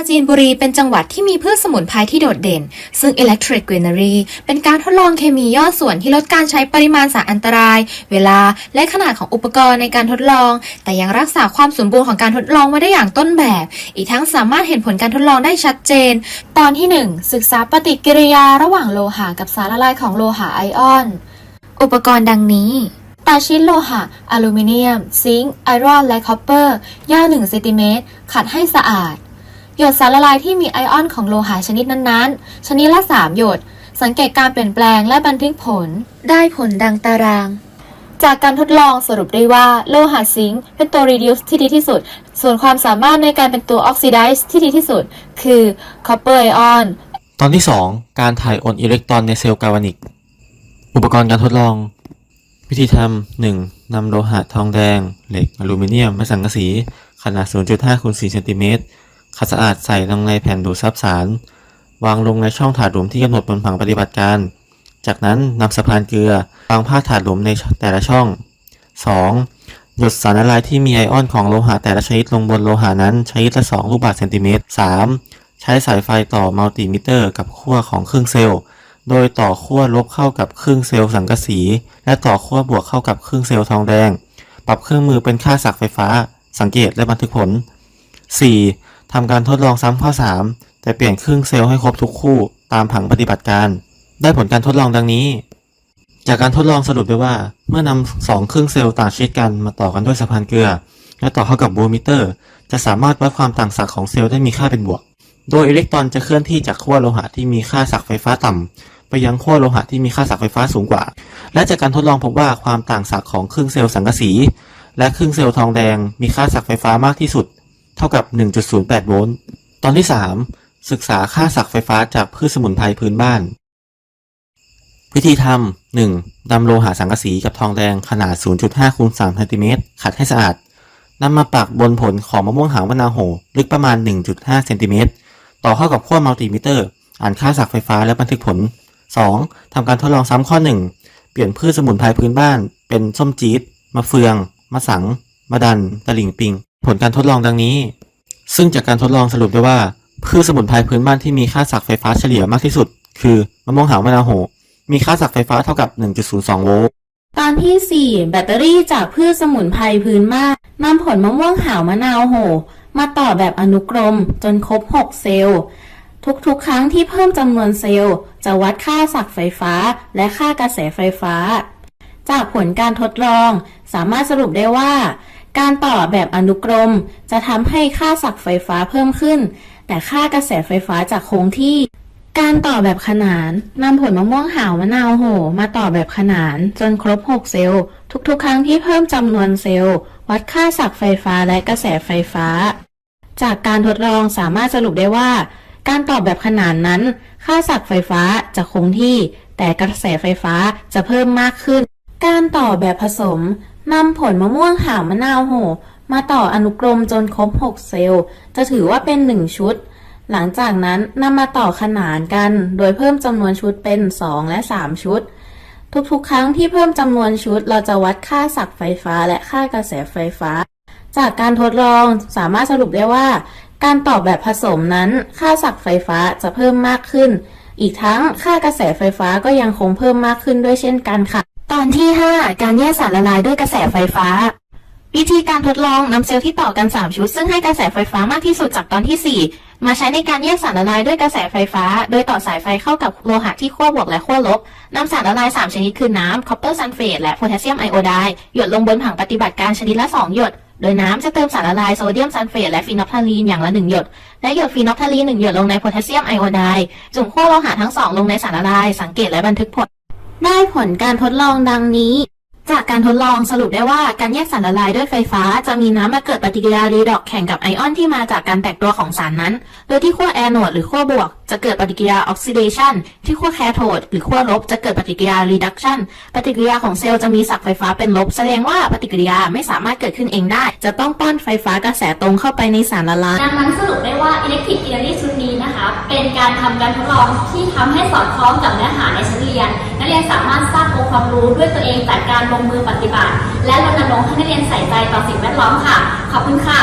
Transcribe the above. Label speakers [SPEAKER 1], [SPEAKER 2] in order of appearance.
[SPEAKER 1] าจีนบุรีเป็นจังหวัดที่มีพืชสมุนไพรที่โดดเด่น ซึ่ง Electric Greenery เป็นการทดลองเคมีย่อส่วนที่ลดการใช้ปริมาณสารอันตราย เวลาและขนาดของอุปกรณ์ในการทดลอง แต่ยังรักษาความสมบูรณ์ของการทดลองไว้ได้อย่างต้นแบบ อีกทั้งสามารถเห็นผลการทดลองได้ชัดเจน ตอนที่ 1 ศึกษาปฏิกิริยาระหว่างโลหะกับสารละลายของโลหะไอออน อุปกรณ์ดังนี้ตาชิ้นโลหะ อลูมิเนียม ซิงค์ ไอรอน และคอปเปอร์ยาว1เซนติเมตรขัดให้สะอาด หยดสารละลายที่มีไอออนของโลหะชนิดนั้นๆ ชนิดละ 3 หยด สังเกตการเปลี่ยนแปลงและบันทึกผล ได้ผลดังตาราง จากการทดลองสรุปได้ว่าโลหะซิงค์เป็นตัว reduce ที่ดีที่สุด ส่วนความสามารถในการเป็นตัว oxidize ที่ดีที่สุด คือ copper ion
[SPEAKER 2] ตอนที่ 2 การถ่ายโอนอิเล็กตรอนในเซลล์กาลวานิก อุปกรณ์การทดลอง วิธีทำ 1. นำโลหะทองแดง เหล็ก อลูมิเนียม และสังกะสี ขนาด 0.5คูณ4เซนติเมตร ขัดสะอาดใส่ลงในแผ่นดูดซับสาร วางลงในช่องถาดหลุมที่กำหนดบนผังปฏิบัติการ จากนั้นนำสะพานเกลือวางผ้าถาดหลุมในแต่ละช่อง 2. หยดสารละลายที่มีไอออนของโลหะแต่ละชนิดลงบนโลหะนั้นชนิดละ 2 ลูกบาศก์เซนติเมตร 3. ใช้สายไฟต่อมัลติมิเตอร์ กับขั้วของเครื่องเซลล์ โดยต่อขั้วลบเข้ากับครึ่งเซลล์สังกะสี และต่อขั้วบวกเข้ากับครึ่งเซลล์ทองแดง ปรับเครื่องมือเป็นค่าศักย์ไฟฟ้า สังเกตและบันทึกผล 4. ทำการทดลองซ้ำข้อ 3 แต่เปลี่ยนครึ่งเซลล์ให้ครบทุกคู่ตามผังปฏิบัติการ ได้ผลการทดลองดังนี้ จากการทดลองสรุปได้ว่า เมื่อนำสองครึ่งเซลล์ต่างชนิดกันมาต่อกันด้วยสะพานเกลือ และต่อเข้ากับโวลต์มิเตอร์ จะสามารถวัดความต่างศักย์ของเซลล์ได้มีค่าเป็นบวก โดยอิเล็กตรอนจะเคลื่อนที่จากขั้วโลหะที่มีค่าศักย์ไฟฟ้าต่ำไปยังขั้วโลหะที่มีค่าศักย์ไฟฟ้าสูงกว่า และจากการทดลองพบว่าความต่างศักย์ของครึ่งเซลล์สังกะสี และครึ่งเซลล์ทองแดงมีค่าศักย์ไฟฟ้ามากที่สุด เท่ากับ 1.08 โวลต์ ตอนที่ 3 ศึกษาค่าศักไฟฟ้าจากพืชสมุนไพรพื้นบ้าน วิธีทำ 1. นำโลหะสังกะสีกับทองแดงขนาด 0.5คูณ3เซนติเมตรขัดให้สะอาดนำมาปักบนผลของมะม่วงหางมะนาโหลึกประมาณ 1.5เซนติเมตรต่อเข้ากับขั้วมัลติมิเตอร์ อ่านค่าศักไฟฟ้าและบันทึกผล 2. ทำการทดลองซ้ำข้อ 1 เปลี่ยนพืชสมุนไพรพื้นบ้าน เป็นส้มจี๊ดมะเฟือง มะสัง มะดัน ตะหลิ่งปิง ผลการทดลองดังนี้ ซึ่งจากการทดลองสรุปได้ว่าพืชสมุนไพรพื้นบ้านที่มีค่าศักไฟฟ้าเฉลี่ยมากที่สุด คือมะม่วงหาวมะนาวโห มีค่าศักไฟฟ้าเท่ากับ 1.02 โวลต์
[SPEAKER 3] ตอนที่ 4 แบตเตอรี่จากพืชสมุนไพรพื้นบ้านนำผลมะม่วงหาวมะนาวโห มาต่อแบบอนุกรมจนครบ 6 เซลล์ ทุกๆ ครั้งที่เพิ่มจำนวนเซลล์ จะวัดค่าศักไฟฟ้าและค่ากระแสไฟฟ้า จากผลการทดลอง สามารถสรุปได้ว่า การต่อแบบอนุกรมจะทำให้ค่าศักไฟฟ้าเพิ่มขึ้น แต่ค่ากระแสไฟฟ้าจะคงที่ การต่อแบบขนานนำผลมะม่วงหาวมะนาวโห มาต่อแบบขนานจนครบ 6 เซลล์ ทุกๆ ครั้งที่เพิ่มจำนวนเซลล์ วัดค่าศักไฟฟ้าและกระแสไฟฟ้า จากการทดลองสามารถสรุปได้ว่า การต่อแบบขนานนั้น ค่าศักไฟฟ้าจะคงที่ แต่กระแสไฟฟ้าจะเพิ่มมากขึ้นการต่อแบบผสม นำผลมะม่วงหาวมะนาวโห มาต่ออนุกรมจนครบ 6 เซลล์ จะถือว่าเป็น 1 ชุด หลังจากนั้นนำมาต่อขนานกัน โดยเพิ่มจำนวนชุดเป็น 2 และ 3 ชุด ทุกๆ ครั้งที่เพิ่มจำนวนชุด เราจะวัดค่าศักไฟฟ้าและค่ากระแสไฟฟ้า จากการทดลองสามารถสรุปได้ว่า การต่อแบบผสมนั้นค่าศักไฟฟ้าจะเพิ่มมากขึ้น อีกทั้งค่ากระแสไฟฟ้าก็ยังคงเพิ่มมากขึ้นด้วยเช่นกันค่ะ
[SPEAKER 1] ตอนที่ 5 การแยกสารละลายด้วยกระแสไฟฟ้า วิธีการทดลองนำเซลล์ที่ต่อกัน 3 ชุด ซึ่งให้กระแสไฟฟ้ามากที่สุดจากตอนที่ 4 มาใช้ในการแยกสารละลายด้วยกระแสไฟฟ้า โดยต่อสายไฟเข้ากับโลหะที่ขั้วบวกและขั้วลบนำสารละลาย 3 ชนิดคือน้ำคอปเปอร์ซัลเฟตและโพแทสเซียมไอโอไดด์หยดลงบนผังปฏิบัติการชนิดละ 2 หยดโดยน้ำจะเติมสารละลายโซเดียมซัลเฟตและฟีนอลทาลีนอย่างละ1หยด และหยดฟีนอลทาลีน1หยดลงในโพแทสเซียมไอโอไดด์จุ่มขั้วโลหะทั้งสองลงในสารละลาย สังเกตและบันทึกผล
[SPEAKER 3] ได้ผลการทดลองดังนี้
[SPEAKER 1] จากการทดลองสรุปได้ว่าการแยกสารละลายด้วยไฟฟ้า จะมีน้ำมาเกิดปฏิกิริยารีดอกแข่งกับไอออนที่มาจากการแตกตัวของสารนั้น โดยที่ขั้วแอนโดหรือขั้วบวก จะเกิดปฏิกิริยาออกซิเดชันที่ขั้วแคโทดหรือขั้วลบจะเกิดปฏิกิริยารีดักชันปฏิกิริยาของเซลล์จะมีศักย์ไฟฟ้าเป็นลบ แสดงว่าปฏิกิริยาไม่สามารถเกิดขึ้นเองได้ จะต้องป้อนไฟฟ้ากระแสตรงเข้าไปในสารละลาย
[SPEAKER 4] ดังนั้นสรุปได้ว่า Electric Theory ชุดนี้นะคะเป็นการทำการทดลองที่ทำให้สอดคล้องกับเนื้อหาในชั้นเรียนนักเรียนสามารถสร้างองค์ความรู้ด้วยตัวเองจากการลงมือปฏิบัติ และรณรงค์ให้นักเรียนใส่ใจต่อสิ่งแวดล้อมค่ะ ขอบคุณค่ะ